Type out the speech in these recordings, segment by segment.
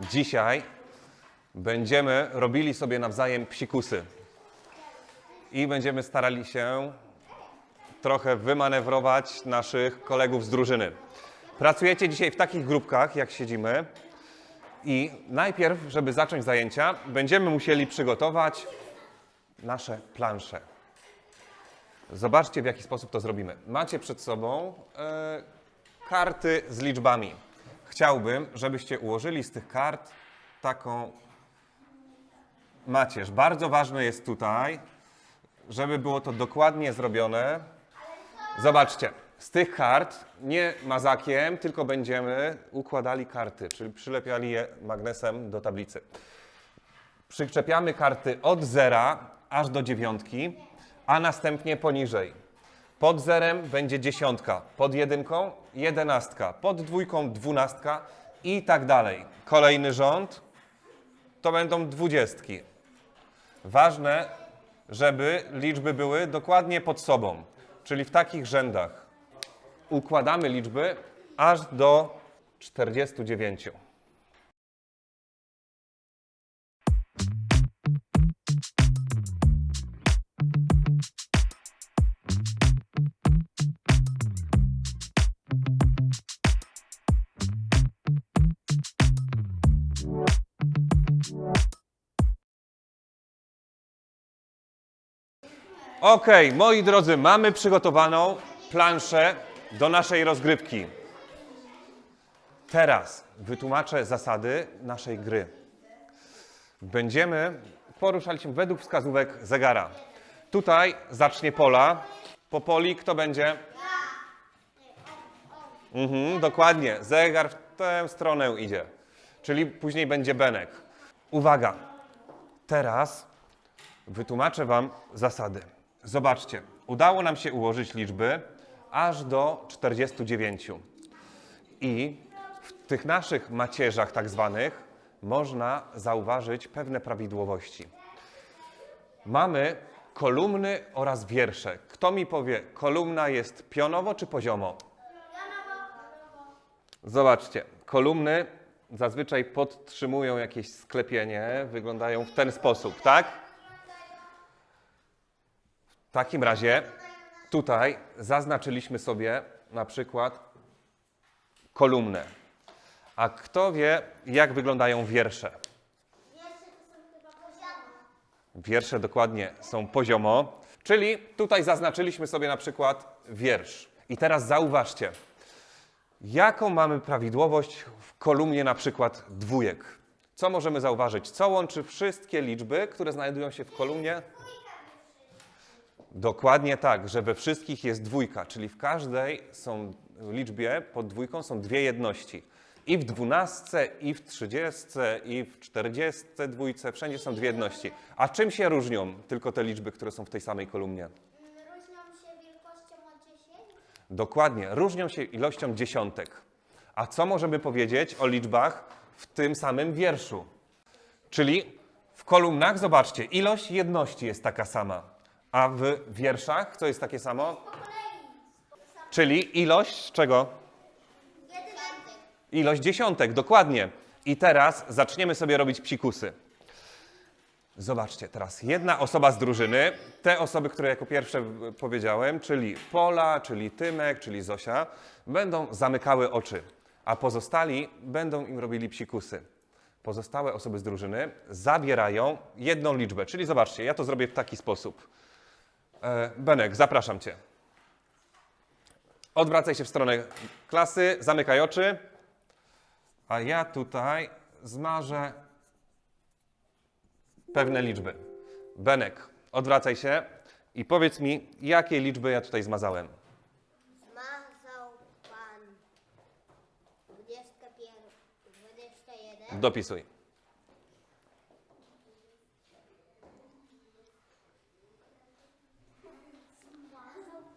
Dzisiaj będziemy robili sobie nawzajem psikusy. I będziemy starali się trochę wymanewrować naszych kolegów z drużyny. Pracujecie dzisiaj w takich grupkach, jak siedzimy. I najpierw, żeby zacząć zajęcia, będziemy musieli przygotować nasze plansze. Zobaczcie, w jaki sposób to zrobimy. Macie przed sobą e, karty z liczbami. Chciałbym, żebyście ułożyli z tych kart taką macierz. Bardzo ważne jest tutaj, żeby było to dokładnie zrobione. Zobaczcie, z tych kart nie mazakiem, tylko będziemy układali karty, czyli przylepiali je magnesem do tablicy. Przyczepiamy karty od zera aż do dziewiątki, a następnie poniżej. Pod zerem będzie dziesiątka, pod jedynką jedenastka, pod dwójką dwunastka i tak dalej. Kolejny rząd to będą dwudziestki. Ważne, żeby liczby były dokładnie pod sobą, czyli w takich rzędach. Układamy liczby aż do 49. Okej, moi drodzy, mamy przygotowaną planszę do naszej rozgrywki. Teraz wytłumaczę zasady naszej gry. Będziemy poruszali się według wskazówek zegara. Tutaj zacznie pola. Po poli kto będzie? Mhm, dokładnie. Zegar w tę stronę idzie. Czyli później będzie benek. Uwaga. Teraz Wytłumaczę Wam zasady. Zobaczcie, udało nam się ułożyć liczby aż do 49. I w tych naszych macierzach, tak zwanych, można zauważyć pewne prawidłowości. Mamy kolumny oraz wiersze. Kto mi powie, kolumna jest pionowo czy poziomo? Zobaczcie, kolumny zazwyczaj podtrzymują jakieś sklepienie, wyglądają w ten sposób, tak? W takim razie tutaj zaznaczyliśmy sobie na przykład kolumnę. A kto wie, jak wyglądają wiersze? Wiersze dokładnie są poziomo, czyli tutaj zaznaczyliśmy sobie na przykład wiersz. I teraz zauważcie, jaką mamy prawidłowość w kolumnie na przykład dwójek. Co możemy zauważyć? Co łączy wszystkie liczby, które znajdują się w kolumnie? Dokładnie tak, że we wszystkich jest dwójka, czyli w każdej są liczbie pod dwójką są dwie jedności. I w dwunastce, i w trzydziestce, i w czterdziestce dwójce, wszędzie są dwie jedności. A czym się różnią tylko te liczby, które są w tej samej kolumnie? Różnią się wielkością o 10? Dokładnie, różnią się ilością dziesiątek. A co możemy powiedzieć o liczbach w tym samym wierszu? Czyli w kolumnach, zobaczcie, ilość jedności jest taka sama, a w wierszach co jest takie samo? Czyli ilość czego? Ilość dziesiątek, dokładnie. I teraz zaczniemy sobie robić psikusy. Zobaczcie, teraz jedna osoba z drużyny, te osoby, które jako pierwsze powiedziałem, czyli Pola, czyli Tymek, czyli Zosia, będą zamykały oczy, a pozostali będą im robili psikusy. Pozostałe osoby z drużyny zabierają jedną liczbę, czyli zobaczcie, ja to zrobię w taki sposób. E, Benek, zapraszam Cię. Odwracaj się w stronę klasy, zamykaj oczy. A ja tutaj zmarzę pewne liczby. Benek, odwracaj się i powiedz mi, jakie liczby ja tutaj zmazałem. Zmazał pan 21, 21, Dopisuj.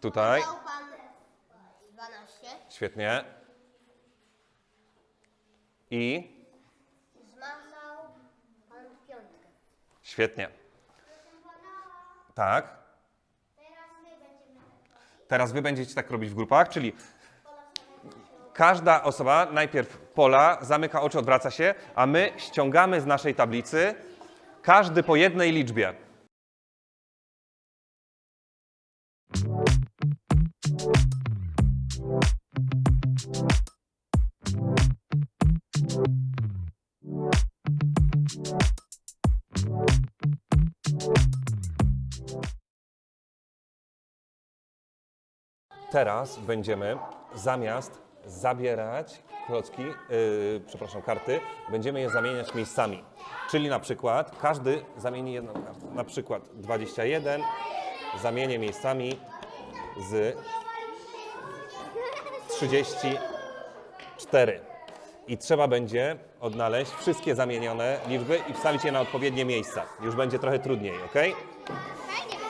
Tutaj. pan 12, Świetnie. I zmazał pan piątkę. świetnie. Tak. Teraz my będziemy Teraz wy będziecie tak robić w grupach, czyli każda osoba, najpierw Pola, zamyka oczy, odwraca się, a my ściągamy z naszej tablicy każdy po jednej liczbie. Teraz będziemy zamiast zabierać klocki, yy, przepraszam, karty, będziemy je zamieniać miejscami. Czyli na przykład każdy zamieni jedną kartę. Na przykład 21 zamienię miejscami z 34. I trzeba będzie odnaleźć wszystkie zamienione liczby i wstawić je na odpowiednie miejsca. Już będzie trochę trudniej, ok? Fajnie.